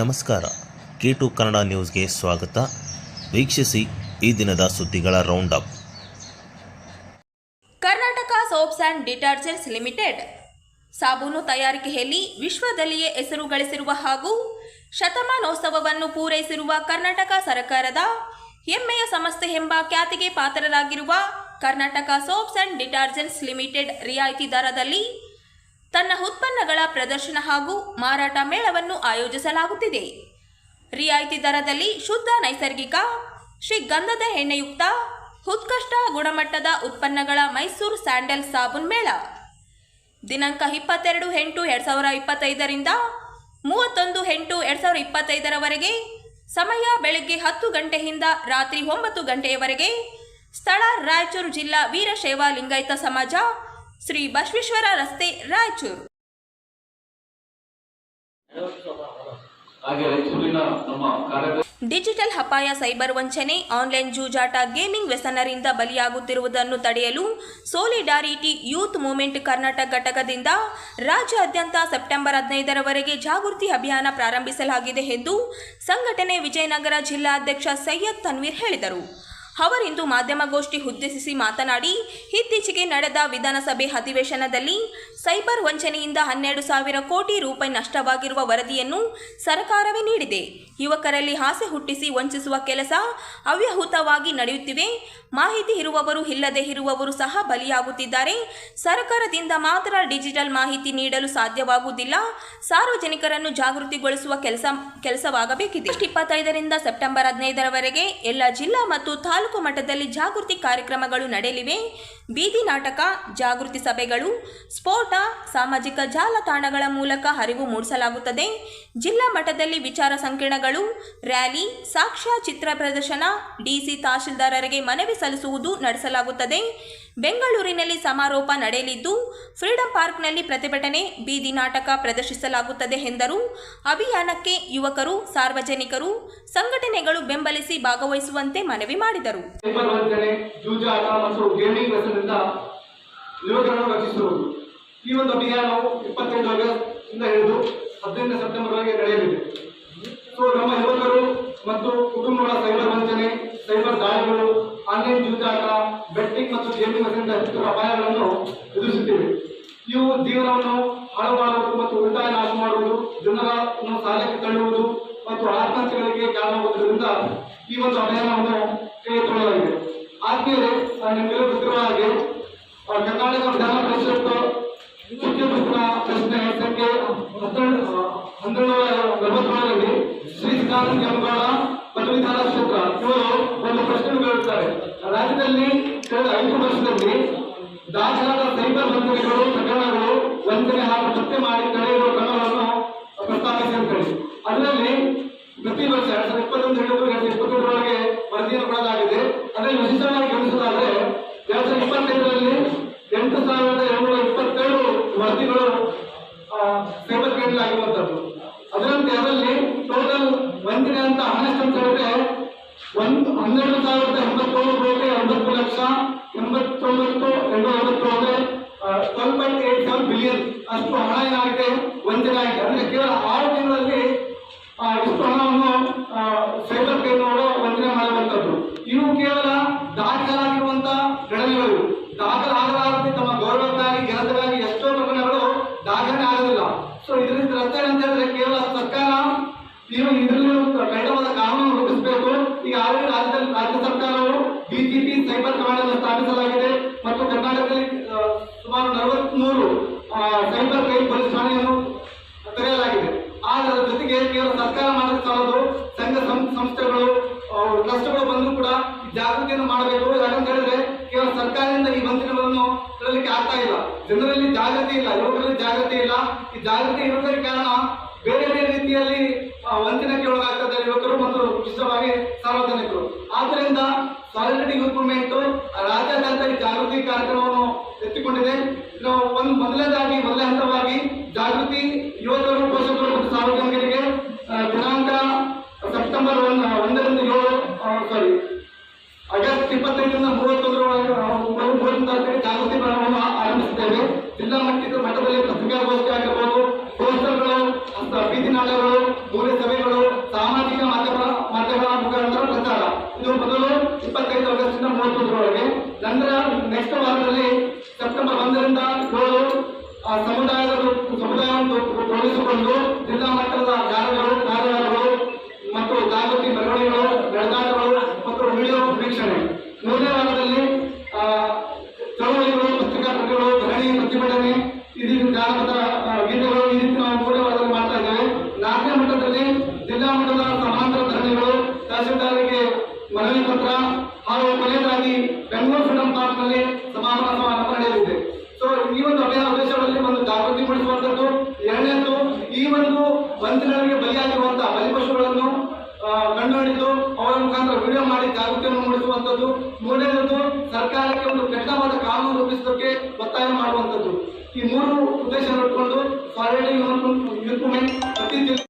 ನಮಸ್ಕಾರ. K to Kannada ನ್ಯೂಸ್ಗೆ ಸ್ವಾಗತ. ವೀಕ್ಷಿಸಿ ಈ ದಿನದ ಸುದ್ದಿಗಳ round up Karnataka soaps and detergents limited. ಸಾಬೂನು ತಯಾರಿಕೆಯಲ್ಲಿ ವಿಶ್ವದಲ್ಲಿಯೇ ಹೆಸರು ಗಳಿಸಿರುವ ಹಾಗೂ ಶತಮಾನೋತ್ಸವವನ್ನು ಪೂರೈಸಿರುವ ಕರ್ನಾಟಕ ಸರ್ಕಾರದ ಹೆಮ್ಮೆಯ ಸಂಸ್ಥೆ ಎಂಬ ಖ್ಯಾತಿಗೆ ಪಾತ್ರರಾಗಿರುವ Karnataka soaps and detergents limited ರಿಯಾಯಿತಿ ದರದಲ್ಲಿ ತನ್ನ ಉತ್ಪನ್ನಗಳ ಪ್ರದರ್ಶನ ಹಾಗೂ ಮಾರಾಟ ಮೇಳವನ್ನು ಆಯೋಜಿಸಲಾಗುತ್ತಿದೆ. ರಿಯಾಯಿತಿ ದರದಲ್ಲಿ ಶುದ್ಧ, ನೈಸರ್ಗಿಕ ಶ್ರೀಗಂಧದ ಎಣ್ಣೆಯುಕ್ತ, ಉತ್ಕೃಷ್ಟ ಗುಣಮಟ್ಟದ ಉತ್ಪನ್ನಗಳ ಮೈಸೂರು ಸ್ಯಾಂಡಲ್ ಸಾಬೂನ್ ಮೇಳ. ದಿನಾಂಕ ಇಪ್ಪತ್ತೆರಡು ಎಂಟು ಎರಡು ಸಾವಿರ ಇಪ್ಪತ್ತೈದರಿಂದ ಮೂವತ್ತೊಂದು ಎಂಟು ಎರಡು ಸಾವಿರ ಇಪ್ಪತ್ತೈದರವರೆಗೆ, ಸಮಯ ಬೆಳಗ್ಗೆ ಹತ್ತು ಗಂಟೆಯಿಂದ ರಾತ್ರಿ ಒಂಬತ್ತು ಗಂಟೆಯವರೆಗೆ ಸ್ಥಳ ರಾಯಚೂರು ಜಿಲ್ಲಾ ವೀರಶೈವ ಲಿಂಗಾಯತ ಸಮಾಜ ಶ್ರೀ ಬಸವೇಶ್ವರ ರಸ್ತೆ ರಾಯಚೂರು. ಡಿಜಿಟಲ್ ಅಪಾಯ ಸೈಬರ್ ವಂಚನೆ ಆನ್ಲೈನ್ ಜೂಜಾಟ ಗೇಮಿಂಗ್ ವ್ಯಸನರಿಂದ ಬಲಿಯಾಗುತ್ತಿರುವುದನ್ನು ತಡೆಯಲು ಸೋಲಿಡಾರಿಟಿ ಯೂತ್ ಮೂವ್ಮೆಂಟ್ ಕರ್ನಾಟಕ ಘಟಕದಿಂದ ರಾಜ್ಯಾದ್ಯಂತ ಸೆಪ್ಟೆಂಬರ್ ಹದಿನೈದರವರೆಗೆ ಜಾಗೃತಿ ಅಭಿಯಾನ ಪ್ರಾರಂಭಿಸಲಾಗಿದೆ ಎಂದು ಸಂಘಟನೆ ವಿಜಯನಗರ ಜಿಲ್ಲಾಧ್ಯಕ್ಷ ಸೈಯದ್ ತನ್ವೀರ್ ಹೇಳಿದರು. ಅವರಿಂದು ಮಾಧ್ಯಮಗೋಷ್ಠಿ ಉದ್ದೇಶಿಸಿ ಮಾತನಾಡಿ ಇತ್ತೀಚೆಗೆ ನಡೆದ ವಿಧಾನಸಭೆ ಅಧಿವೇಶನದಲ್ಲಿ ಸೈಬರ್ ವಂಚನೆಯಿಂದ ಹನ್ನೆರಡು ಸಾವಿರ ಕೋಟಿ ರೂಪಾಯಿ ನಷ್ಟವಾಗಿರುವ ವರದಿಯನ್ನು ಸರ್ಕಾರವೇ ನೀಡಿದೆ. ಯುವಕರಲ್ಲಿ ಆಸೆ ಹುಟ್ಟಿಸಿ ವಂಚಿಸುವ ಕೆಲಸ ಅವ್ಯಾಹುತವಾಗಿ ನಡೆಯುತ್ತಿವೆ. ಮಾಹಿತಿ ಇರುವವರು ಇಲ್ಲದೆ ಇರುವವರು ಸಹ ಬಲಿಯಾಗುತ್ತಿದ್ದಾರೆ. ಸರ್ಕಾರದಿಂದ ಮಾತ್ರ ಡಿಜಿಟಲ್ ಮಾಹಿತಿ ನೀಡಲು ಸಾಧ್ಯವಾಗುವುದಿಲ್ಲ. ಸಾರ್ವಜನಿಕರನ್ನು ಜಾಗೃತಿಗೊಳಿಸುವ ಕೆಲಸ, ಕೆಲಸವಾಗಬೇಕಿದೆ. ಇಪ್ಪತ್ತೈದರಿಂದ ಸೆಪ್ಟೆಂಬರ್ ಹದಿನೈದರವರೆಗೆ ಎಲ್ಲ ಜಿಲ್ಲಾ ಮತ್ತು ತಾಲೂಕು ಮಟ್ಟದಲ್ಲಿ ಜಾಗೃತಿ ಕಾರ್ಯಕ್ರಮಗಳು ನಡೆಯಲಿವೆ. ಬೀದಿ ನಾಟಕ, ಜಾಗೃತಿ ಸಭೆಗಳು ಸಾಮಾಜಿಕ ಜಾಲತಾಣಗಳ ಮೂಲಕ ಹರಿವು ಮೂಡಿಸಲಾಗುತ್ತದೆ. ಜಿಲ್ಲಾ ಮಟ್ಟದಲ್ಲಿ ವಿಚಾರ ಸಂಕಿರಣಗಳು, ರ್ಯಾಲಿ, ಸಾಕ್ಷ್ಯ ಚಿತ್ರ ಪ್ರದರ್ಶನ, ಡಿಸಿ ತಹಶೀಲ್ದಾರರಿಗೆ ಮನವಿ ಸಲ್ಲಿಸುವುದು ನಡೆಸಲಾಗುತ್ತದೆ. ಬೆಂಗಳೂರಿನಲ್ಲಿ ಸಮಾರೋಪ ನಡೆಯಲಿದ್ದು, ಫ್ರೀಡಂ ಪಾರ್ಕ್ನಲ್ಲಿ ಪ್ರತಿಭಟನೆ, ಬೀದಿ ನಾಟಕ ಪ್ರದರ್ಶಿಸಲಾಗುತ್ತದೆ ಎಂದರು. ಅಭಿಯಾನಕ್ಕೆ ಯುವಕರು, ಸಾರ್ವಜನಿಕರು, ಸಂಘಟನೆಗಳು ಬೆಂಬಲಿಸಿ ಭಾಗವಹಿಸುವಂತೆ ಮನವಿ ಮಾಡಿದರು. ಈ ಒಂದು ಅಭಿಯಾನವು ಇಪ್ಪತ್ತೆಂಟು ಆಗಸ್ಟ್ ಇಂದ ಹಿಡಿದು ಹದಿನೆಂಟು ಸೆಪ್ಟೆಂಬರ್ ವರೆಗೆ ನಡೆಯಲಿದೆ. ಸೊ ನಮ್ಮ ಯುವಕರು ಮತ್ತು ಕುಟುಂಬಗಳ ಸೈಬರ್ ವಂಚನೆ, ಸೈಬರ್ ದಾಳಿಗಳು ಆನ್ಲೈನ್ ಜೂಜಾಟ ಬೆಟ್ಟಿಂಗ್ ಮತ್ತು ಗೇಮಿಂಗ್ ಅತ್ಯಂತ ಹೆಚ್ಚುತ್ತಿರುವ ಅಪಾಯಗಳನ್ನು ಎದುರಿಸುತ್ತಿವೆ. ಇವು ಜೀವನವನ್ನು ಹಾಳು ಮಾಡುವುದು ಮತ್ತು ಉಳಿತಾಯ ನಾಶ ಮಾಡುವುದು ಜನರನ್ನು ಸಾಲಕ್ಕೆ ತಳ್ಳುವುದು ಮತ್ತು ಆತ್ಮಹತ್ಯೆಗಳಿಗೆ ಕಾರಣವಾಗುವುದರಿಂದ ಈ ಒಂದು ಅಭಿಯಾನವನ್ನು ಕೈಗೆತ್ತಿಕೊಳ್ಳಲಾಗಿದೆ ಆದ್ಮೇಲೆ ನಿಮಗೆಲ್ಲ ಗೊತ್ತಿರುವ ಹಾಗೆ ಆ, ಕರ್ನಾಟಕ ವಿಧಾನ ಪರಿಷತ್ ಮುಖ್ಯ ಪುಸ್ತಕ ಪ್ರಶ್ನೆ ಸಂಖ್ಯೆ ಹನ್ನೆರಡು ಹನ್ನೆರಡು ನಲವತ್ತೇಳರಲ್ಲಿ ಶ್ರೀಕಾಂತ್ ಎಂಬಾಳ ಪದವೀಧರ ಕ್ಷೇತ್ರ ಇವರು ಒಂದು ಪ್ರಶ್ನೆ ಕೇಳುತ್ತಾರೆ ರಾಜ್ಯದಲ್ಲಿ ಕಳೆದ ಐದು ವರ್ಷದಲ್ಲಿ ದಾಖಲಾದ ಸೈಬರ್ ವಂಚನೆಗಳು ಪ್ರಕರಣಗಳು ವಂಚನೆ ಹಾಗೂ ಪತ್ತೆ ಮಾಡಿ ಕಳೆಯುವ ಕ್ರಮಗಳನ್ನು ಪ್ರಸ್ತಾಪಿಸಿ ಅಂತ ಹೇಳಿ ಅದರಲ್ಲಿ ಪ್ರತಿ ವರ್ಷ ಎರಡ್ ಸಾವಿರದ ಇಪ್ಪತ್ತೊಂದು ಹಿಡಿದು ಎರಡ್ ಸಾವಿರದ ಇಪ್ಪತ್ತೆರಡರೊಳಗೆ ವರದಿಯನ್ನು ಕೊಡಲಾಗಿದೆ. ಅದರಲ್ಲಿ ವಿಶಿಷ್ಟವಾಗಿ ಗಮನಿಸೋದಾದ್ರೆ ಎರಡ್ ಸಾವಿರದ ಇಪ್ಪತ್ತೈದರಲ್ಲಿ ಎಂಟು ಸಾವಿರದ ಏಳ್ನೂರ ಇಪ್ಪತ್ತೇಳು ವರದಿಗಳು ಸೈಬರ್ ಕ್ರೈಮ್ ಆಗಿರುವಂತದ್ದು ಅದರಂತೆ ಅದರಲ್ಲಿ ಟೋಟಲ್ ವಂಚನೆ ಅಂತ ಹಣೆಸ್ಟ್ ಅಂತ ಹೇಳಿದ್ರೆ ಒಂದು ಹನ್ನೆರಡು ಸಾವಿರದ ಎಂಬತ್ತೇಳು ಕೋಟಿ ಎಂಬತ್ತು ಲಕ್ಷ ಎಂಬತ್ತೊಂಬತ್ತು ಎರಡು ಎಂಬತ್ತು ಅಂದ್ರೆ twelve point eight seven billion ಅಷ್ಟು ಹಣ ಏನಾಗಿದೆ ವಂಚನೆ ಆಗಿದೆ ಅಂದ್ರೆ ಕೇವಲ ಆರು ತಿಂಗಳಲ್ಲಿ ಆ, ಇಷ್ಟು ಹಣವನ್ನು ಸೈಬರ್ ಕ್ರೈಮ್ನವರು ವಂಚನೆ ಮಾಡುವಂತದ್ದು ಇವು ಕೇವಲ ದಾಖಲಾಗಿರುವಂತ ಘಟನೆಗಳು ದಾಖಲಾಗಲಾರದೆ ತಮ್ಮ ಗೌರವಕ್ಕಾಗಿ ಗೆಲಸಕ್ಕಾಗಿ ಎಷ್ಟೋ ಪ್ರಕರಣಗಳು ದಾಖಲೆ ಆಗೋದಿಲ್ಲ ಸೊ ಇದರಿಂದ ರಚನೆ ಅಂತ ಹೇಳಿದ್ರೆ ಕೇವಲ ಸರ್ಕಾರ ಇವು ಇದರಲ್ಲಿ ಕಠಿಣವಾದ ಕಾನೂನು ರೂಪಿಸಬೇಕು ಈಗ ಆಲ್ರೆಡಿ ರಾಜ್ಯದಲ್ಲಿ ರಾಜ್ಯ ಸರ್ಕಾರವು ಡಿಜಿಪಿ ಸೈಬರ್ ಕಮಾಂಡ್ ಅನ್ನು ಸ್ಥಾಪಿಸಲಾಗಿದೆ ಮತ್ತು ಕರ್ನಾಟಕದಲ್ಲಿ ಆ, ಸುಮಾರು ನಲವತ್ಮೂರು ಸೈಬರ್ ಕ್ರೈಮ್ ಪೊಲೀಸ್ ಠಾಣೆಯನ್ನು ತೆರೆಯಲಾಗಿದೆ ಆದರೆ ಅದರ ಜೊತೆಗೆ ಕೇವಲ ಸರ್ಕಾರ ಮಾಡಲು ಸಾಲದು ಸಂಘ ಸಂ- ಸಂಸ್ಥೆಗಳು ಟ್ರಸ್ಟ್ಗಳು ಬಂದು ಕೂಡ ಈ ಜಾಗೃತಿಯನ್ನು ಮಾಡಬೇಕು ಯಾಕಂತ ಹೇಳಿದ್ರೆ ಕೇವಲ ಸರ್ಕಾರದಿಂದ ಈ ವಂಚನೆಗಳನ್ನು ತರಲಿಕ್ಕೆ ಆಗ್ತಾ ಇಲ್ಲ ಜನರಲ್ಲಿ ಜಾಗೃತಿ ಇಲ್ಲ ಯುವಕರಲ್ಲಿ ಜಾಗೃತಿ ಇಲ್ಲ ಈ ಜಾಗೃತಿ ಇರುವುದಕ್ಕೆ ಕಾರಣ ಬೇರೆ ಬೇರೆ ರೀತಿಯಲ್ಲಿ ಆ, ವಂಚನೆಗೆ ಒಳಗಾಗ್ತಾರೆ ಯುವಕರು ಮತ್ತು ವಿಶೇಷವಾಗಿ ಸಾರ್ವಜನಿಕರು ಆದ್ದರಿಂದ ಸಾಲಿಡರಿಟಿ ಯೂತ್ ಮೂವ್ಮೆಂಟ್ ರಾಜ್ಯಾದ್ಯಂತ ಈ ಜಾಗೃತಿ ಕಾರ್ಯಕ್ರಮವನ್ನು ಎತ್ತಿಕೊಂಡಿದೆ ಇನ್ನು ಒಂದು ಮೊದಲನೇದಾಗಿ ಮೊದಲನೇ ಹಂತವಾಗಿ ಜಾಗೃತಿ ಯುವಕರು ಪೋಷಕರು ಮತ್ತು ಸಾರ್ವಜನಿಕರಿಗೆ ಆ, ದಿನಾಂಕ ಸೆಪ್ಟೆಂಬರ್ ಒಂದ್ ಒಂದರಿಂದ ಏಳು ಸಾರಿ ಆಗಸ್ಟ್ ಇಪ್ಪತ್ತೈದರಿಂದ ಮೂವತ್ತೊಂದರೊಳಗೆ ಆ, ಮೂವತ್ತೊಂದು ತಾರೀಕಿಗೆ ಜಾಗೃತಿ ಮೇಳವನ್ನು ಆರಂಭಿಸಿದ್ದೇವೆ ಜಿಲ್ಲಾ ಮಟ್ಟದ ಮಟ್ಟದಲ್ಲಿ ಪತ್ರಿಕಾಗೋಷ್ಠಿ ಆಗಿರ್ಬೋದು ಪೋಸ್ಟರ್ಗಳು ಅಂತ ಬೀದಿ ನಾಟಕಗಳು ಮೂಲೆ ಸಭೆಗಳು ನೆಕ್ಸ್ಟ್ ವಾರದಲ್ಲಿ ಸೆಪ್ಟೆಂಬರ್ ಒಂದರಿಂದ ಏಳು ಆ ಸಮುದಾಯದ ಸಮುದಾಯವನ್ನು ತೊಡಗಿಸಿಕೊಂಡು ಜಿಲ್ಲಾ ಮಟ್ಟದ ಜಾಗಗಳು ಕಾರ್ಯಾಲಯಗಳು ಮತ್ತು ಜಾಗೃತಿ ಮೆರವಣಿಗೆಗಳು ಬೆಳಗಾಟಗಳು ಮತ್ತು ವಿಡಿಯೋ ವೀಕ್ಷಣೆ ಮೂರನೇ ವಾರದಲ್ಲಿ ಆ, ಚಳವಳಿಗಳು ಪತ್ರಿಕಾ ಪ್ರತಿಗಳು ಧರಣಿ ಪ್ರತಿಭಟನೆ ಇದು ಜಾನಪದ ಆ, ಗೀತೆಗಳು ಈ ರೀತಿ ನಾವು ಮೂರನೇ ವಾರದಲ್ಲಿ ಮಾಡ್ತಾ ಇದ್ದೇವೆ ನಾಲ್ಕನೇ ಮಟ್ಟದಲ್ಲಿ ಜಿಲ್ಲಾ ಮಟ್ಟದ ಸಮಾಂತರ ಧರಣಿಗಳು ತಹಸೀಲ್ದಾರ್ಗೆ ಮನವಿ ಪತ್ರ ಹಾಗೂ ಕೊನೆಯದಾಗಿ ಬೆಂಗಳೂರು ಫ್ರೀಡಂ ಪಾರ್ಕ್ನಲ್ಲಿ ಸಮಾಪನ ಸಮಾರಂಭ ನಡೆಯಲಿದೆ ಸೊ ಈ ಒಂದು ಅಭಿಯಾನ ಉದ್ದೇಶಗಳಲ್ಲಿ ಒಂದು ಜಾಗೃತಿ ಮೂಡಿಸುವಂಥದ್ದು ಎರಡನೇದು ಈ ಒಂದು ವಂಚನೆಗಳಿಗೆ ಬಲಿಯಾಗಿರುವಂತಹ ಬಲಿಪಶುಗಳನ್ನು ಆ, ಕಂಡುಹಿಡಿದು ಅವರ ಮುಖಾಂತರ ವಿಡಿಯೋ ಮಾಡಿ ಜಾಗೃತಿಯನ್ನು ಮೂರನೇದೊಂದು ಮೂರನೇದು ಸರ್ಕಾರಕ್ಕೆ ಒಂದು ಕಠಿಣವಾದ ಕಾನೂನು ರೂಪಿಸೋಕೆ ಒತ್ತಾಯ ಮಾಡುವಂಥದ್ದು. ಈ ಮೂರು ಉದ್ದೇಶ ನೋಡಿಕೊಂಡು ಸಾಲಿಡಿ ಇಂಪ್ರೂವ್ಮೆಂಟ್ ಪ್ರತಿ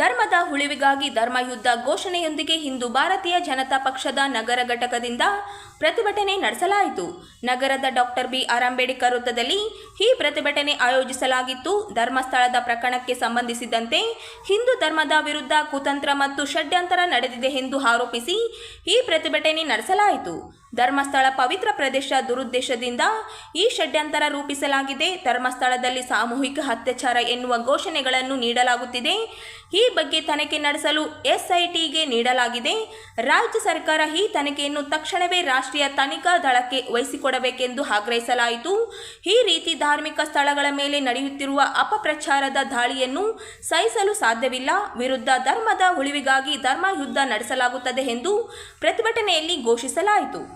ಧರ್ಮದ ಉಳಿವಿಗಾಗಿ ಧರ್ಮಯುದ್ಧ ಘೋಷಣೆಯೊಂದಿಗೆ ಹಿಂದೂ ಭಾರತೀಯ ಜನತಾ ಪಕ್ಷದ ನಗರ ಘಟಕದಿಂದ ಪ್ರತಿಭಟನೆ ನಡೆಸಲಾಯಿತು. ನಗರದ ಡಾಕ್ಟರ್ ಬಿ ಆರ್ ಅಂಬೇಡ್ಕರ್ ವೃತ್ತದಲ್ಲಿ ಈ ಪ್ರತಿಭಟನೆ ಆಯೋಜಿಸಲಾಗಿತ್ತು. ಧರ್ಮಸ್ಥಳದ ಪ್ರಕರಣಕ್ಕೆ ಸಂಬಂಧಿಸಿದಂತೆ ಹಿಂದೂ ಧರ್ಮದ ವಿರುದ್ಧ ಕುತಂತ್ರ ಮತ್ತು ಷಡ್ಯಂತರ ನಡೆದಿದೆ ಎಂದು ಆರೋಪಿಸಿ ಈ ಪ್ರತಿಭಟನೆ ನಡೆಸಲಾಯಿತು. ಧರ್ಮಸ್ಥಳ ಪವಿತ್ರ ಪ್ರದೇಶ ದುರುದ್ದೇಶದಿಂದ ಈ ಷಡ್ಯಂತರ ರೂಪಿಸಲಾಗಿದೆ. ಧರ್ಮಸ್ಥಳದಲ್ಲಿ ಸಾಮೂಹಿಕ ಅತ್ಯಾಚಾರ ಎನ್ನುವ ಘೋಷಣೆಗಳನ್ನು ನೀಡಲಾಗುತ್ತಿದೆ. ಈ ಬಗ್ಗೆ ತನಿಖೆ ನಡೆಸಲು ಎಸ್ಐಟಿಗೆ ನೀಡಲಾಗಿದೆ. ರಾಜ್ಯ ಸರ್ಕಾರ ಈ ತನಿಖೆಯನ್ನು ತಕ್ಷಣವೇ ರಾಷ್ಟ್ರೀಯ ತನಿಖಾ ದಳಕ್ಕೆ ವಹಿಸಿಕೊಡಬೇಕೆಂದು ಆಗ್ರಹಿಸಲಾಯಿತು. ಈ ರೀತಿ ಧಾರ್ಮಿಕ ಸ್ಥಳಗಳ ಮೇಲೆ ನಡೆಯುತ್ತಿರುವ ಅಪಪ್ರಚಾರದ ದಾಳಿಯನ್ನು ಸಹಿಸಲು ಸಾಧ್ಯವಿಲ್ಲ. ವಿರುದ್ಧ ಧರ್ಮದ ಉಳಿವಿಗಾಗಿ ಧರ್ಮ ಯುದ್ಧ ನಡೆಸಲಾಗುತ್ತದೆ ಎಂದು ಪ್ರತಿಭಟನೆಯಲ್ಲಿ ಘೋಷಿಸಲಾಯಿತು.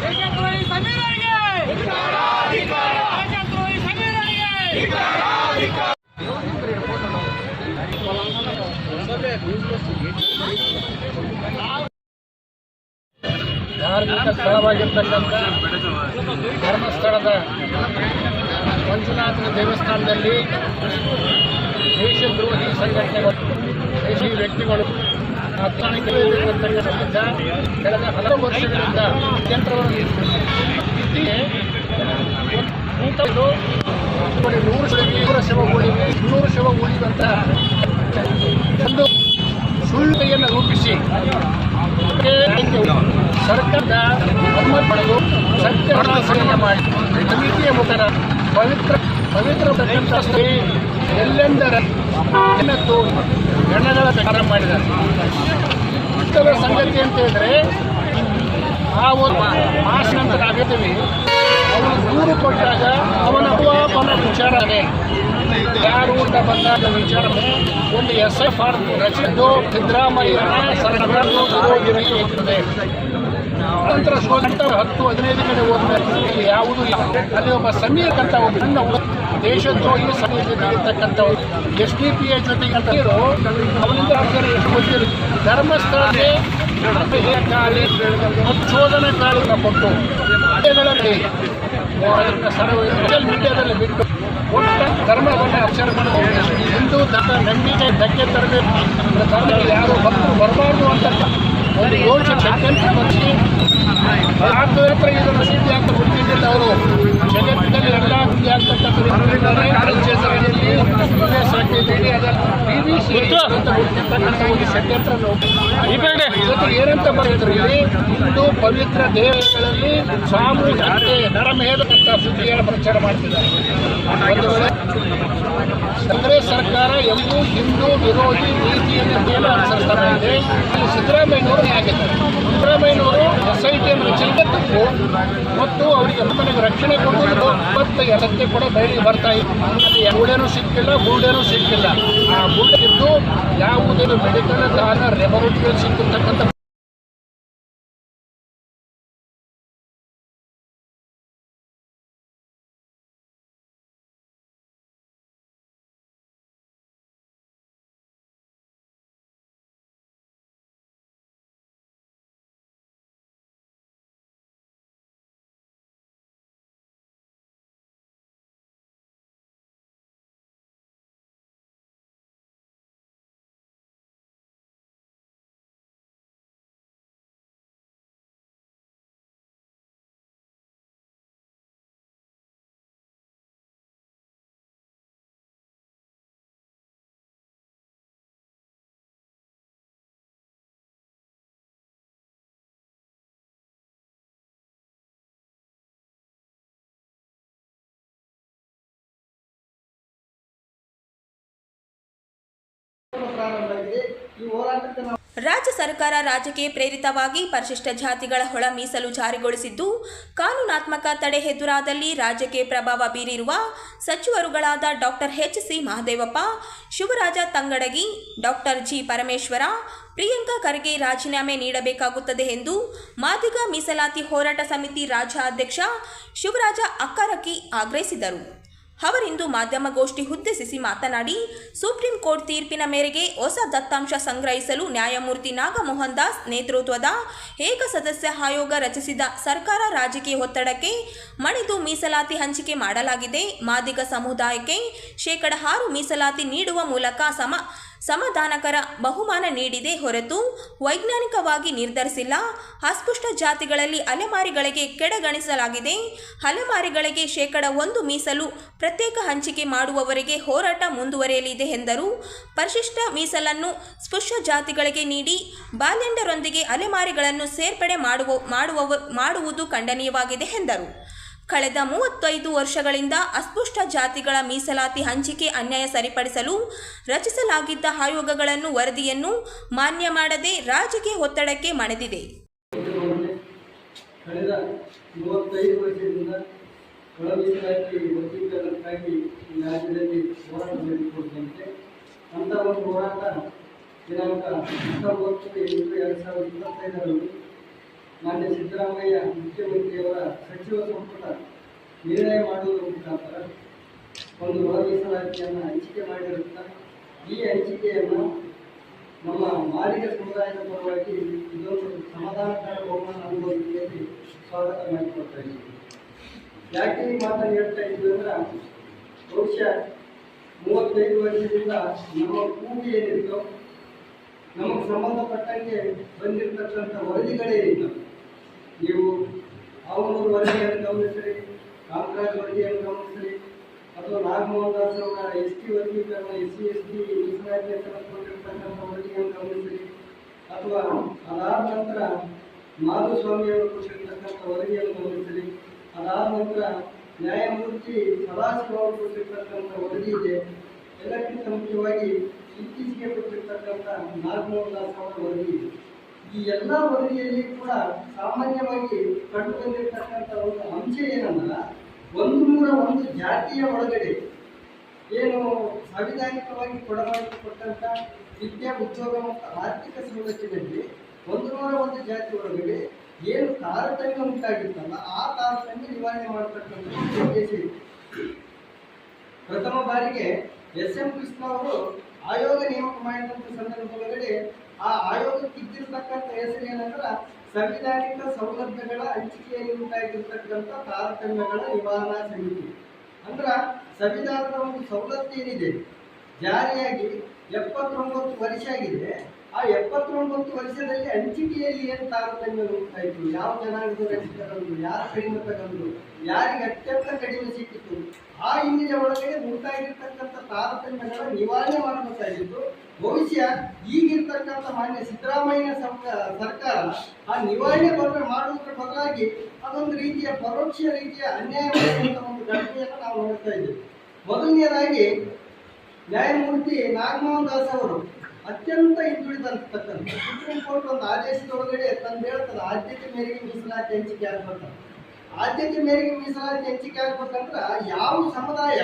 ದೇಶದ್ರೋಹಿ ಸಮೀರರಿಗೆ ದೇಶದ್ರೋಹಿ ಸಮೀರರಿಗೆ ಧಾರ್ಮಿಕ ಸ್ಥಳವಾಗಿರ್ತಕ್ಕಂಥ ಧರ್ಮಸ್ಥಳದ ಮಂಜುನಾಥನ ದೇವಸ್ಥಾನದಲ್ಲಿ ದೇಶದ್ರೋಹಿ ಸಂಘಟನೆಗಳು ದೇಶಿ ವ್ಯಕ್ತಿಗಳು ಅರ್ಥಾಣಿಕವಾಗಿರ್ತಕ್ಕಂಥ ಕಳೆದ ಹಲವು ವರ್ಷಗಳಿಂದ ಯಂತ್ರವನ್ನು ಇತ್ತೀಚೆಗೆ ಇಂಥದ್ದು ನೋಡಿ ನೂರು ಶವಗಳಿಗೆ ನೂರ ಶವಗಳಿಗೆ ಇನ್ನೂರು ಒಂದು ಉಳಿದಂತ ಒಂದು ಸುಳ್ಳೆಯನ್ನು ರೂಪಿಸಿ ಸರ್ಕಾರದ ಅನುಮತಿ ಪಡೆದು ಸರ್ಕಾರ ಸಲಹೆ ಮಾಡಿ ಸಮಿತಿಯ ಮುಖಾಂತರ ಪವಿತ್ರ ಪವಿತ್ರತಕ್ಕಂಥ ಸ್ಥಳೀ ಎಲ್ಲೆಂದರ ಎನ್ನತ್ತು ಹೆಣಗಳ ಪ್ರಕಾರ ಮಾಡಿದ್ದಾರೆ. ಉತ್ತಮ ಸಂಗತಿ ಅಂತ ಹೇಳಿದ್ರೆ ಆ ಒಂದು ಮಾಸ ನಂತರ ನಾವಿದ್ದೀವಿ ಅವನು ದೂರು ಕೊಟ್ಟಾಗ ಅವನ ಅಪವಾಪನ ವಿಚಾರನೇ. ಯಾರು ಊಟ ಬಂದಾಗ ವಿಚಾರ ಒಂದು ಎಸ್ ಎಫ್ ಆರ್ ರಚಿದ್ದು ಸಿದ್ದರಾಮಯ್ಯನ ಸರ್ಕಾರ ವಿರೋಧಿ ಇರ್ತದೆ ನಂತರ ಸ್ವಂತ ಹತ್ತು ಹದಿನೈದು ಕಡೆ ಹೋದ್ಮೇಲೆ ಯಾವುದೂ ಇಲ್ಲ. ಅಲ್ಲಿ ಒಬ್ಬ ಸಮೀರ್ ಅಂತ ಒಬ್ಬ ಸಣ್ಣ ದೇಶದ್ರೋಹಿ ಸಮಿತಿ ನಡೀತಕ್ಕಂಥ ಎಸ್ ಡಿ ಪಿ ಎ ಜೊತೆಗೆ ಅವನಿಂದ ಎಷ್ಟು ಗೊತ್ತಿಲ್ಲ ಧರ್ಮಸ್ಥಳಕ್ಕೆ ಕಾಲಿ ಪ್ರಚೋದನಾ ಶೋಧನಾ ಕಾಳಿನ ಕೊಟ್ಟು ಸೋಷಿಯಲ್ ಮೀಡಿಯಾದಲ್ಲಿ ಬಿಟ್ಟು ಒಟ್ಟ ಧರ್ಮವನ್ನು ಅಪಚಾರ ಮಾಡೋದು ಹಿಂದೂ ಧರ್ಮ ನಂಬಿಕೆ ಧಕ್ಕೆ ತರಬೇಕು ಧರ್ಮಕ್ಕೆ ಯಾರು ಭಕ್ತರು ಬರಬಾರ್ದು ಅಂತ ಒಂದು ಯೋಚನೆ ಷಡ್ಯಂತ್ರ ಮಾಡಿಸಿ ಭಾರತದ ಹತ್ರ ಇದನ್ನು ಸುದ್ದಿ ಅಂತ ಗುರುತಿದ್ದಿಲ್ಲ ಅವರು ಜಗತ್ತಿನಲ್ಲಿ ಎಲ್ಲ ಆಗ್ತಕ್ಕಂಥ ಇವತ್ತು ಏನಂತ ಬರೆದ್ರು ಇಲ್ಲಿ? ಹಿಂದೂ ಪವಿತ್ರ ದೇವಾಲಯಗಳಲ್ಲಿ ಸಾಮೂಹಿಕ ನರಮೇಧಕ್ಕಂಥ ಸುದ್ದಿಯನ್ನು ಪ್ರಚಾರ ಮಾಡ್ತಿದ್ದಾರೆ. ಒಂದು ವೇಳೆ ಕಾಂಗ್ರೆಸ್ ಸರ್ಕಾರ ಎಂದೂ ಹಿಂದೂ ವಿರೋಧಿ ನೀತಿಯನ್ನು ಮೇಲೆ ಅನುಸರಿಸ್ತಾ ಇದೆ. ಇಲ್ಲಿ ಸಿದ್ದರಾಮಯ್ಯನವರು ಆಗಿದ್ದಾರೆ ಸಿದ್ದರಾಮಯ್ಯನವರು ಎಸ್ ಐ ಟಿ ರಚನೆ ತಪ್ಪು ಮತ್ತು ಅವರಿಗೆ ಮನೆಗೆ ರಕ್ಷಣೆ ಕೊಡುವುದು ಮತ್ತು ಸತ್ಯ ಕೂಡ ಬಯಲಿಗೆ ಬರ್ತಾ ಇತ್ತು ಅಲ್ಲಿ ಗೂಡೇನೂ ಸಿಕ್ಕಿಲ್ಲ ಬುಲ್ಡೇನೂ ಸಿಕ್ಕಿಲ್ಲ. ಆ ಬುಲ್ಡ್ ಯಾವುದೇ ಮೆಡಿಕಲ್ ರೆಬರುಟಿಗೆ ಸಿಕ್ಕಿರ್ತಕ್ಕಂಥ ರಾಜ್ಯ ಸರ್ಕಾರ ರಾಜಕೀಯ ಪ್ರೇರಿತವಾಗಿ ಪರಿಶಿಷ್ಟ ಜಾತಿಗಳ ಹೊಳ ಮೀಸಲು ಜಾರಿಗೊಳಿಸಿದ್ದು, ಕಾನೂನಾತ್ಮಕ ತಡೆ ಎದುರಾದಲ್ಲಿ ರಾಜ್ಯಕ್ಕೆ ಪ್ರಭಾವ ಬೀರಿರುವ ಸಚಿವರುಗಳಾದ doctor H C Mahadevappa, Shivaraj Tangadagi, doctor G Parameshwara, Priyanka Kharge ರಾಜೀನಾಮೆ ನೀಡಬೇಕಾಗುತ್ತದೆ ಎಂದು ಮಾದಿಗ ಮೀಸಲಾತಿ ಹೋರಾಟ ಸಮಿತಿ ರಾಜ್ಯಾಧ್ಯಕ್ಷ ಶಿವರಾಜ ಅಕ್ಕರಕಿ ಆಗ್ರಹಿಸಿದರು. ಅವರಿಂದು ಮಾಧ್ಯಮಗೋಷ್ಠಿ ಉದ್ದೇಶಿಸಿ ಮಾತನಾಡಿ, ಸುಪ್ರೀಂ ಕೋರ್ಟ್ ತೀರ್ಪಿನ ಮೇರೆಗೆ ಹೊಸ ದತ್ತಾಂಶ ಸಂಗ್ರಹಿಸಲು ನ್ಯಾಯಮೂರ್ತಿ ನಾಗಮೋಹನ್ ದಾಸ್ ನೇತೃತ್ವದ ಏಕಸದಸ್ಯ ಆಯೋಗ ರಚಿಸಿದ ಸರ್ಕಾರ ರಾಜಕೀಯ ಒತ್ತಡಕ್ಕೆ ಮಣಿದು ಮೀಸಲಾತಿ ಹಂಚಿಕೆ ಮಾಡಲಾಗಿದೆ. ಮಾದಿಗ ಸಮುದಾಯಕ್ಕೆ ಶೇಕಡ ಆರು ಮೀಸಲಾತಿ ನೀಡುವ ಮೂಲಕ ಸಮ ಸಮಾಧಾನಕರ ಬಹುಮಾನ ನೀಡಿದೆ ಹೊರತು ವೈಜ್ಞಾನಿಕವಾಗಿ ನಿರ್ಧರಿಸಿಲ್ಲ. ಅಸ್ಪೃಷ್ಟ ಜಾತಿಗಳಲ್ಲಿ ಅಲೆಮಾರಿಗಳಿಗೆ ಕೆಡಗಣಿಸಲಾಗಿದೆ. ಅಲೆಮಾರಿಗಳಿಗೆ ಶೇಕಡ ಒಂದು ಮೀಸಲು ಪ್ರತ್ಯೇಕ ಹಂಚಿಕೆ ಮಾಡುವವರೆಗೆ ಹೋರಾಟ ಮುಂದುವರಿಯಲಿದೆ ಎಂದರು. ಪರಿಶಿಷ್ಟ ಮೀಸಲನ್ನು ಸ್ಪೃಶ್ಯ ಜಾತಿಗಳಿಗೆ ನೀಡಿ, ಬಾಲ್ಯಂಡರೊಂದಿಗೆ ಅಲೆಮಾರಿಗಳನ್ನು ಸೇರ್ಪಡೆ ಮಾಡುವ, ಮಾಡುವವ, ಮಾಡುವುದು ಖಂಡನೀಯವಾಗಿದೆ ಎಂದರು. ಕಳೆದ ಮೂವತ್ತೈದು ವರ್ಷಗಳಿಂದ ಅಸ್ಪೃಷ್ಟ ಜಾತಿಗಳ ಮೀಸಲಾತಿ ಹಂಚಿಕೆ ಅನ್ಯಾಯ ಸರಿಪಡಿಸಲು ರಚಿಸಲಾಗಿದ್ದ ಆಯೋಗಗಳನ್ನು ವರದಿಯನ್ನು ಮಾನ್ಯ ಮಾಡದೆ ರಾಜಕೀಯ ಒತ್ತಡಕ್ಕೆ ಮಣೆದಿದೆ. ಕಳೆದ ಈ ರಾಜ್ಯದಲ್ಲಿ ಹೋರಾಟ ನಡೆಸಿಕೊಡುತ್ತಂತೆ ಅಂತ ಒಂದು ಹೋರಾಟ ದಿನಾಂಕ ಹತ್ತೊಂಬತ್ತು, ಎಂಟು, ಎರಡು ಸಾವಿರದ ಇಪ್ಪತ್ತೈದರಲ್ಲಿ ಮಾನ್ಯ ಸಿದ್ದರಾಮಯ್ಯ, ಮುಖ್ಯಮಂತ್ರಿಯವರ ಸಚಿವ ಸಂಪುಟ ನಿರ್ಣಯ ಮಾಡುವುದರ ಮುಖಾಂತರ ಒಂದು ಒಳ ಮೀಸಲಾತಿಯನ್ನು ಹಂಚಿಕೆ ಮಾಡಿರುತ್ತಾ ಈ ಹಂಚಿಕೆಯನ್ನು ನಮ್ಮ ಮಾಲಿಕ ಸಮುದಾಯದ ಪರವಾಗಿ ಇದೊಂದು ಸಮಾಧಾನಕರ ಬಹುಮಾನ ಅನ್ನುವ ರೀತಿಯಲ್ಲಿ ಸ್ವಾಗತ ಮಾಡಿಕೊಡ್ತಾ ಇದ್ದೀವಿ. ಯಾಕೆ ಈ ಮಾತನ್ನು ಹೇಳ್ತಾ ಇದ್ದೀವಿ ಅಂದ್ರೆ, ಬಹುಶಃ ಮೂವತ್ತೈದು ವರ್ಷದಿಂದ ನಮ್ಮ ಕೂಗು ಏನಿತ್ತು, ನಮಗೆ ಸಂಬಂಧಪಟ್ಟಂಗೆ ಬಂದಿರತಕ್ಕಂಥ ವರದಿಗಳೇನಿಲ್ಲ ನೀವು ಅವರು ವರದಿಯನ್ನು ಗಮನಿಸಿರಿ ಕಾಮರಾಜ್ ವರದಿಯನ್ನು ಗಮನಿಸಿರಿ, ಅಥವಾ ನಾಗಮೋಹನ್ ದಾಸ್ ಅವರ ಎಸ್ ಟಿ ವರ್ಗೀಕರಣ, ಎಸ್ ಸಿ, ಎಸ್ ಟಿ ಮೀಸಲಾತಿ ಕೊಟ್ಟಿರ್ತಕ್ಕಂಥ ವರದಿಯನ್ನು ಗಮನಿಸಿರಿ. ಅಥವಾ ಅದಾದ ನಂತರ ಮಾಧುಸ್ವಾಮಿ ಅವರು ಕೊಟ್ಟಿರ್ತಕ್ಕಂಥ ವರದಿಯನ್ನು ಗಮನಿಸಿರಿ. ಅದಾದ ನಂತರ ನ್ಯಾಯಮೂರ್ತಿ ಸದಾಶಿವ ಅವರು ಕೊಟ್ಟಿರ್ತಕ್ಕಂಥ ವರದಿ ಇದೆ. ಎಲ್ಲಕ್ಕಿಂತ ಮುಖ್ಯವಾಗಿ ಇತ್ತೀಚೆಗೆ ಕೊಟ್ಟಿರ್ತಕ್ಕಂಥ ನಾಗಮೋಹನ್ ದಾಸ್ ಅವರ ವರದಿ ಇದೆ. ಈ ಎಲ್ಲ ವರದಿಯಲ್ಲಿ ಕೂಡ ಸಾಮಾನ್ಯವಾಗಿ ಕಂಡು ಬಂದಿರತಕ್ಕಂಥ ಒಂದು ಅಂಶ ಏನಂದ್ರೆ ಒಂದು ನೂರ ಒಂದು ಜಾತಿಯ ಒಳಗಡೆ ಏನು ಸಾಂವಿಧಾನಿಕವಾಗಿ ಕೊಡಮಾಡಿಕೊಟ್ಟಂತ ವಿದ್ಯಾ ಉದ್ಯೋಗ ಮತ್ತು ಆರ್ಥಿಕ ಸಂರಚನೆಯಲ್ಲಿ ಒಂದು ನೂರ ಒಂದು ಜಾತಿ ಒಳಗಡೆ ಏನು ತಾರತಮ್ಯ ಉಂಟಾಗಿತ್ತಲ್ಲ ಆ ತಾರತಮ್ಯ ನಿವಾರಣೆ ಮಾಡತಕ್ಕಂಥ ಪ್ರಥಮ ಬಾರಿಗೆ ಎಸ್ ಎಂ ಕೃಷ್ಣ ಅವರು ಆಯೋಗ ನೇಮಕ ಮಾಡಿದಂಥ ಸಂದರ್ಭದೊಳಗಡೆ ಆ ಆಯೋಗಕ್ಕೆ ಇದ್ದಿರ್ತಕ್ಕಂಥ ಹೆಸರು ಏನಂದ್ರೆ ಸಂವಿಧಾನಿಕ ಸೌಲಭ್ಯಗಳ ಹಂಚಿಕೆಯಲ್ಲಿ ಉಂಟಾಗಿರ್ತಕ್ಕಂಥ ತಾರತಮ್ಯಗಳ ನಿವಾರಣಾ ಸಮಿತಿ. ಅಂದ್ರ ಸಂವಿಧಾನದ ಒಂದು ಸವಲತ್ತು ಏನಿದೆ? ಜಾರಿಯಾಗಿ ಎಪ್ಪತ್ತೊಂಬತ್ತು ವರ್ಷ ಆಗಿದೆ. ಆ ಎಪ್ಪತ್ತೊಂಬತ್ತು ವರ್ಷದಲ್ಲಿ ಹಂಚಿಕೆಯಲ್ಲಿ ಏನ್ ತಾರತಮ್ಯ ಉಂಟಾಯಿತು ಯಾವ ಜನಾಂಗದ ತಗೊಂಡ್ರು ಯಾರ ಕಡಿಮೆ ತಗೊಂಡ್ರು ಯಾರಿಗೆ ಅತ್ಯಂತ ಕಡಿಮೆ ಸಿಕ್ಕಿತ್ತು ಆ ಹಿಂದಿನ ಒಳಗಡೆ ಉಂಟಾಗಿರ್ತಕ್ಕಂಥ ತಾರತಮ್ಯಗಳ ನಿವಾರಣೆ ಮಾಡಬೇಕಾಗಿತ್ತು ಭವಿಷ್ಯ ಈಗಿರ್ತಕ್ಕಂಥ ಮಾನ್ಯ ಸಿದ್ದರಾಮಯ್ಯ ಸರ್ಕಾರ ಆ ನಿವಾರಣೆ ಬರ ಮಾಡುವುದರ ಬದಲಾಗಿ ಅದೊಂದು ರೀತಿಯ ಪರೋಕ್ಷ ರೀತಿಯ ಅನ್ಯಾಯ ಒಂದು ಘಟನೆಯನ್ನು ನಾವು ನೋಡ್ತಾ ಇದ್ದೇವೆ. ಮೊದಲನೆಯದಾಗಿ ನ್ಯಾಯಮೂರ್ತಿ ನಾಗಮೋಹನ್ ದಾಸ್ ಅವರು ಅತ್ಯಂತ ಹಿಂದುಳಿದಂತಕ್ಕಂಥ ಸುಪ್ರೀಂ ಕೋರ್ಟ್ ಒಂದು ಆದೇಶದೊಳಗಡೆ ತಂದು ಹೇಳ್ತದೆ, ಆದ್ಯತೆ ಮೇರೆಗೆ ಮೀಸಲಾತಿ ಹಂಚಿಕೆ ಆಗ್ಬೇಕಂತ. ಆದ್ಯತೆ ಮೇರೆಗೆ ಮೀಸಲಾತಿ ಹಂಚಿಕೆ ಆಗ್ಬೇಕಂದ್ರ ಯಾವ ಸಮುದಾಯ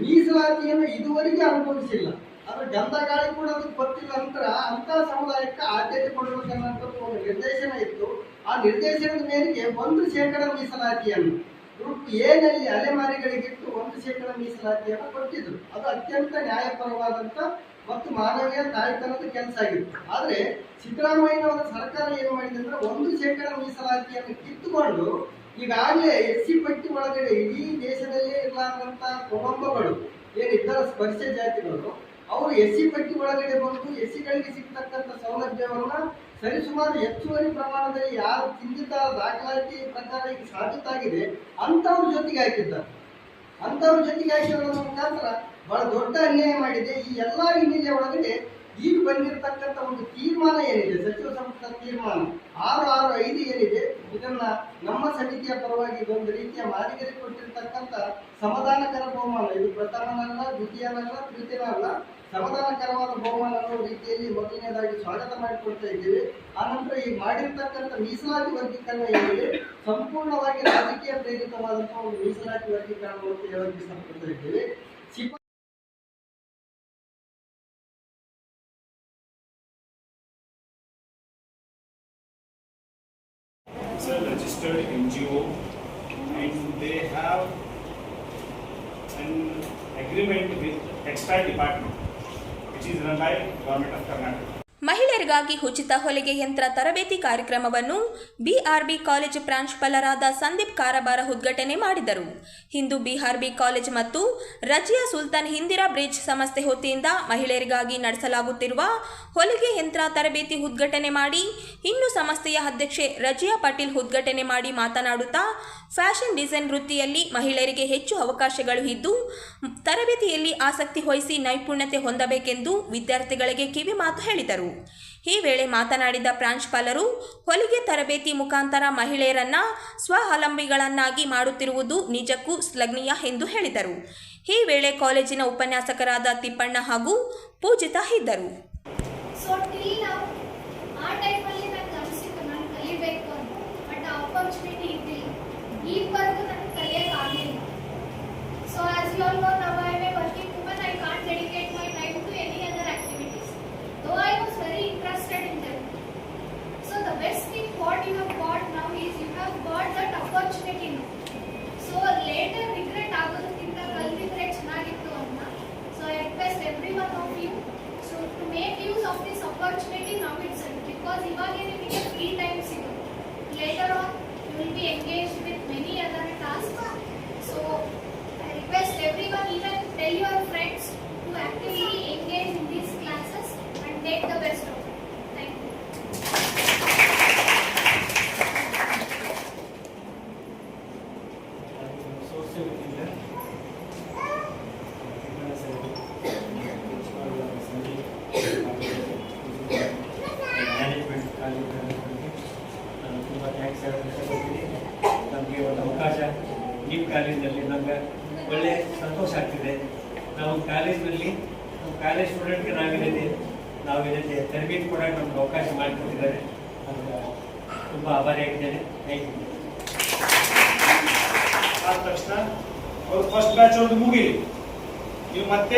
ಮೀಸಲಾತಿಯನ್ನು ಇದುವರೆಗೆ ಅನುಭವಿಸಿಲ್ಲ. ಅದ್ರ ಗಂಧ ಗಾಳಿ ಕೂಡ ಅದಕ್ಕೆ ಗೊತ್ತಿಲ್ಲ ನಂತರ ಅಂತ ಸಮುದಾಯಕ್ಕೆ ಆದ್ಯತೆ ಕೊಡಬೇಕನ್ನೋಂಥ ಒಂದು ನಿರ್ದೇಶನ ಇತ್ತು. ಆ ನಿರ್ದೇಶನದ ಮೇರೆಗೆ ಒಂದು ಶೇಕಡ ಮೀಸಲಾತಿಯನ್ನು ಗ್ರೂಪ್ ಏನಲ್ಲಿ ಅಲೆಮಾರಿಗಳಿಗಿಟ್ಟು ಒಂದು ಶೇಕಡ ಮೀಸಲಾತಿಯನ್ನು ಕೊಟ್ಟಿದ್ರು. ಅದು ಅತ್ಯಂತ ನ್ಯಾಯಪರವಾದಂತ ಮತ್ತು ಮಾನವೀಯ ತಾಯ್ತನದ ಕೆಲಸ ಆಗಿತ್ತು. ಆದರೆ ಸಿದ್ದರಾಮಯ್ಯನವರ ಸರ್ಕಾರ ಏನು ಮಾಡಿದೆ ಅಂದ್ರೆ ಒಂದು ಶೇಕಡ ಮೀಸಲಾತಿಯನ್ನು ಕಿತ್ತುಕೊಂಡು ಈಗಾಗಲೇ ಎಸ್ ಸಿ ಪಟ್ಟಿ ಒಳಗಡೆ ಇಡೀ ದೇಶದಲ್ಲೇ ಇರಲಾರ್ದಂಥ ಕುಟುಂಬಗಳು ಏನಿದ್ದರ ಸ್ಪರ್ಶ ಜಾತಿಗಳು, ಅವರು ಎಸ್ ಸಿ ಪಟ್ಟಿ ಒಳಗಡೆ ಬಂದು ಎಸ್ ಸಿಗಳಿಗೆ ಸಿಗ್ತಕ್ಕಂಥ ಸೌಲಭ್ಯವನ್ನು ಸರಿಸುಮಾರು ಹೆಚ್ಚುವರಿ ಪ್ರಮಾಣದಲ್ಲಿ ಯಾರು ತಿಂದಿದ್ದಾರ ದಾಖಲಾತಿ ಪ್ರಕಾರ ಈಗ ಸಾಬೀತಾಗಿದೆ. ಅಂಥವ್ರ ಜೊತೆಗೆ ಹಾಕಿದ್ದಾರೆ. ಅಂಥವ್ರ ಜೊತೆಗೆ ಮುಖಾಂತರ ಬಹಳ ದೊಡ್ಡ ಅನ್ಯಾಯ ಮಾಡಿದೆ. ಈ ಎಲ್ಲ ಹಿನ್ನೆಲೆ ಒಳಗಡೆ ಈಗ ಬಂದಿರತಕ್ಕಂಥ ಒಂದು ತೀರ್ಮಾನ ಏನಿದೆ, ಸಚಿವ ಸಂಪುಟ ತೀರ್ಮಾನ? ಆರು ಆರು ಐದು ಏನಿದೆ, ಇದನ್ನ ನಮ್ಮ ಸಮಿತಿಯ ಪರವಾಗಿ ಒಂದು ರೀತಿಯ ಮಾದಿಗರಿಗೆ ಕೊಟ್ಟಿರ್ತಕ್ಕಂಥ ಸಮಾಧಾನಕರ ಬಹುಮಾನ. ಇದು ಪ್ರಥಮನಲ್ಲ, ದ್ವಿತೀಯನಲ್ಲ, ತೃತೀಯನಲ್ಲ. ಸಮಾಧಾನಕರವಾದ ಬಹುಮಾನ ಅನ್ನೋ ರೀತಿಯಲ್ಲಿ ಮೊದಲನೇದಾಗಿ ಸ್ವಾಗತ ಮಾಡಿಕೊಡ್ತಾ ಇದ್ದೇವೆ. ಆನಂತರ ಈ ಮಾಡಿರ್ತಕ್ಕಂಥ ಮೀಸಲಾತಿ ವರ್ಗೀಕರಣ ಏನಿದೆ, ಸಂಪೂರ್ಣವಾಗಿ ರಾಜಕೀಯ ಪ್ರೇರಿತವಾದಂತಹ ಒಂದು ಮೀಸಲಾತಿ ವರ್ಗೀಕರಣವನ್ನು ಹೇಳಕ್ಕೆ ಇಷ್ಟಪಡ್ತಾ ಇದ್ದೇವೆ. ఉన్నాయి. గవర్నమెంట్ ఆఫ్ ಮಹಿಳೆಯರಿಗಾಗಿ ಉಚಿತ ಹೊಲಿಗೆ ಯಂತ್ರ ತರಬೇತಿ ಕಾರ್ಯಕ್ರಮವನ್ನು ಬಿಆರ್ಬಿ ಕಾಲೇಜು ಪ್ರಾಂಶುಪಾಲರಾದ ಸಂದೀಪ್ ಕಾರಬಾರ ಉದ್ಘಾಟನೆ ಮಾಡಿದರು. ಹಿಂದೂ ಬಿಆರ್ಬಿ ಕಾಲೇಜ್ ಮತ್ತು ರಜಿಯಾ ಸುಲ್ತಾನ್ ಹಿಂದಿರಾ ಬ್ರಿಡ್ಜ್ ಸಂಸ್ಥೆ ಹೊತ್ತಿಯಿಂದ ಮಹಿಳೆಯರಿಗಾಗಿ ನಡೆಸಲಾಗುತ್ತಿರುವ ಹೊಲಿಗೆ ಯಂತ್ರ ತರಬೇತಿ ಉದ್ಘಾಟನೆ ಮಾಡಿ, ಇನ್ನು ಸಂಸ್ಥೆಯ ಅಧ್ಯಕ್ಷೆ ರಜಿಯಾ ಪಾಟೀಲ್ ಉದ್ಘಾಟನೆ ಮಾಡಿ ಮಾತನಾಡುತ್ತಾ, ಫ್ಯಾಷನ್ ಡಿಸೈನ್ ವೃತ್ತಿಯಲ್ಲಿ ಮಹಿಳೆಯರಿಗೆ ಹೆಚ್ಚು ಅವಕಾಶಗಳು ಇದ್ದು, ತರಬೇತಿಯಲ್ಲಿ ಆಸಕ್ತಿ ವಹಿಸಿ ನೈಪುಣ್ಯತೆ ಹೊಂದಬೇಕೆಂದು ವಿದ್ಯಾರ್ಥಿಗಳಿಗೆ ಕಿವಿ ಮಾತು ಹೇಳಿದರು. ಈ ವೇಳೆ ಮಾತನಾಡಿದ ಪ್ರಾಂಶುಪಾಲರು ಹೊಲಿಗೆ ತರಬೇತಿ ಮುಖಾಂತರ ಮಹಿಳೆಯರನ್ನ ಸ್ವಾವಲಂಬಿಗಳನ್ನಾಗಿ ಮಾಡುತ್ತಿರುವುದು ನಿಜಕ್ಕೂ ಶ್ಲಾಘನೀಯ ಎಂದು ಹೇಳಿದರು. ಈ ವೇಳೆ ಕಾಲೇಜಿನ ಉಪನ್ಯಾಸಕರಾದ ತಿಪ್ಪಣ್ಣ ಹಾಗೂ ಪೂಜಿತ ಇದ್ದರು. ಸೊ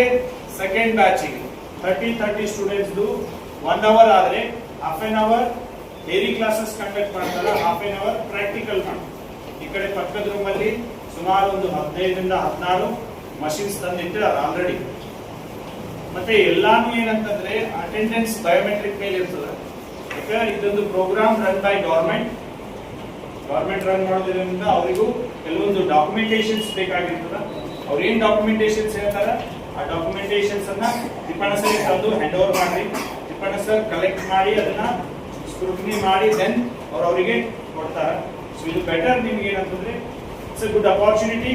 ಮತ್ತೆ ಸೆಕೆಂಡ್ ಬ್ಯಾಚಿಗೆ ತರ್ಟಿ ತರ್ಟಿ ಸ್ಟೂಡೆಂಟ್ಸ್ದು ಒನ್ ಅವರ್ ಆದರೆ half an hour theory classes conduct ಮಾಡ್ತಾರೆ ಹಾಫ್ ಎನ್ ಅವರ್ ಪ್ರಾಕ್ಟಿಕಲ್ ಮಾಡ್ತಾರೆ ಈ ಕಡೆ ಪಕ್ಕದ ರೂಮಲ್ಲಿ ಸುಮಾರು ಒಂದು ಹದಿನೈದರಿಂದ ಹದಿನಾರು ಮಷಿನ್ಸ್ ತಂದಿಟ್ಟಿದ್ದಾರೆ ಆಲ್ರೆಡಿ ಮತ್ತೆ ಎಲ್ಲಾನು ಏನಂತಂದ್ರೆ ಅಟೆಂಡೆನ್ಸ್ ಬಯೋಮೆಟ್ರಿಕ್ ಮೇಲೆ ಇರ್ತದೆ. ಯಾಕಂದ್ರೆ ಇದೊಂದು program run by government government run ಮಾಡೋದ್ರಿಂದ ಅವರಿಗೂ ಕೆಲವೊಂದು ಡಾಕ್ಯುಮೆಂಟೇಶನ್ಸ್ ಬೇಕಾಗಿರ್ತದ. ಅವ್ರು ಏನ್ ಡಾಕ್ಯುಮೆಂಟೇಶನ್ಸ್ ಹೇಳ್ತಾರ? ಆ ಡಾಕ್ಯುಮೆಂಟೇಶನ್ಸ್ ಅನ್ನ ತಿಪ್ಪಣ್ಣ ಸರ್ ತಂದು ಹ್ಯಾಂಡ್ ಓವರ್ ಮಾಡ್ರಿ. ತಿಪ್ಪಣ್ಣ ಸರ್ ಕಲೆಕ್ಟ್ ಮಾಡಿ, ಅದನ್ನ ಸ್ಕ್ರೂಟಿನಿ ಮಾಡಿ ದೆನ್ ಅವ್ರು ಅವರಿಗೆ ಕೊಡ್ತಾರ. ಸೊ ಇದು ಬೆಟರ್ ನಿಮ್ಗೆ ಏನಂತಂದ್ರೆ ಇಟ್ಸ್ ಅ ಗುಡ್ ಅಪಾರ್ಚುನಿಟಿ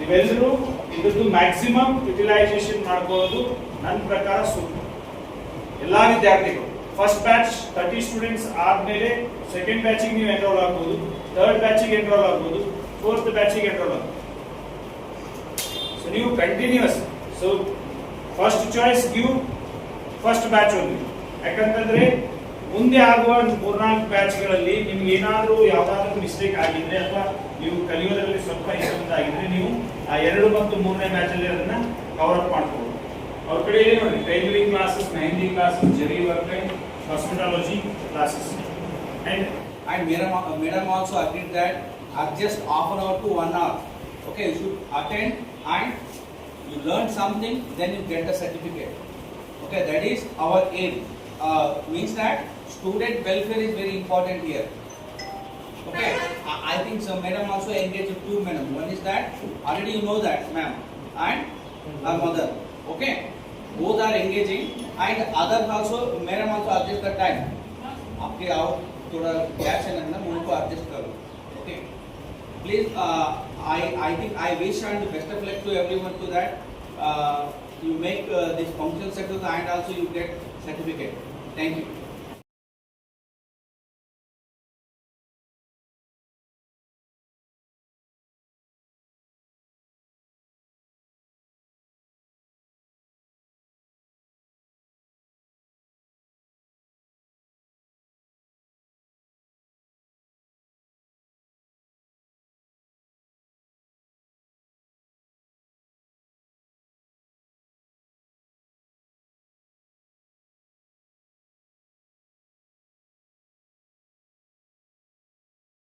ನೀವೆಲ್ಲರೂ ಇದ್ರದ್ದು ಮ್ಯಾಕ್ಸಿಮಮ್ ಯುಟಿಲೈಸೇಷನ್ ಮಾಡ್ಬೋದು. ನನ್ನ ಪ್ರಕಾರ ಸೂಕ್ತ ಎಲ್ಲಾ ವಿದ್ಯಾರ್ಥಿಗಳು ಫಸ್ಟ್ ಬ್ಯಾಚ್ ತರ್ಟಿ ಸ್ಟೂಡೆಂಟ್ಸ್ ಆದ್ಮೇಲೆ ಸೆಕೆಂಡ್ ಬ್ಯಾಚಿಗೆ ನೀವು ಎನ್ರೋಲ್ ಆಗ್ಬೋದು. ಥರ್ಡ್ ಬ್ಯಾಚಿಗೆ ಎನ್ರೋಲ್ ಆಗ್ಬೋದು. ಫೋರ್ತ್ ಬ್ಯಾಚಿಗೆ ಎನ್ರೋಲ್ ಆಗ್ಬೋದು. ಸೊ ನೀವು continues so first choice give first batch ಒಂದು ಯಾಕಂತಂದ್ರೆ ಮುಂದೆ ಆಗುವ ಮೂರ್ನಾಲ್ಕು ಬ್ಯಾಚ್ಗಳಲ್ಲಿ ನಿಮ್ಗೆ ಏನಾದರೂ ಯಾವುದಾದ್ರೂ ಮಿಸ್ಟೇಕ್ ಆಗಿದ್ರೆ ಅಥವಾ ನೀವು ಕಲಿಯೋದ್ರಲ್ಲಿ ಸ್ವಲ್ಪ ಇಷ್ಟೊಂದು ಆಗಿದ್ರೆ ನೀವು ಆ ಎರಡು ಮತ್ತು ಮೂರನೇ ಬ್ಯಾಚಲ್ಲಿ ಅದನ್ನ ಕವರ್ ಅಪ್ ಮಾಡ್ಕೋಬಹುದು ಅವ್ರ ಕಡೆ ಏನು ನೋಡಿ tailoring classes mehndi classes zari work cosmetology classes and And madam, madam also agreed that adjust half an hour to one hour. Okay, you and you learn something, then you get the certificate. Okay, that is our aim. Uh, means that student welfare is very important here. Okay, I, I think so. Madam also engaged two madam. One is that already you know that, ma'am, and her mother. Okay, both are engaging, and others also, madam also adjust the time. आपके आओ थोड़ा gap है ना उनको adjust करो okay please I, I think I wish and best of luck to everyone to that. Uh, you make uh, this function set and also you get certificate. Thank you.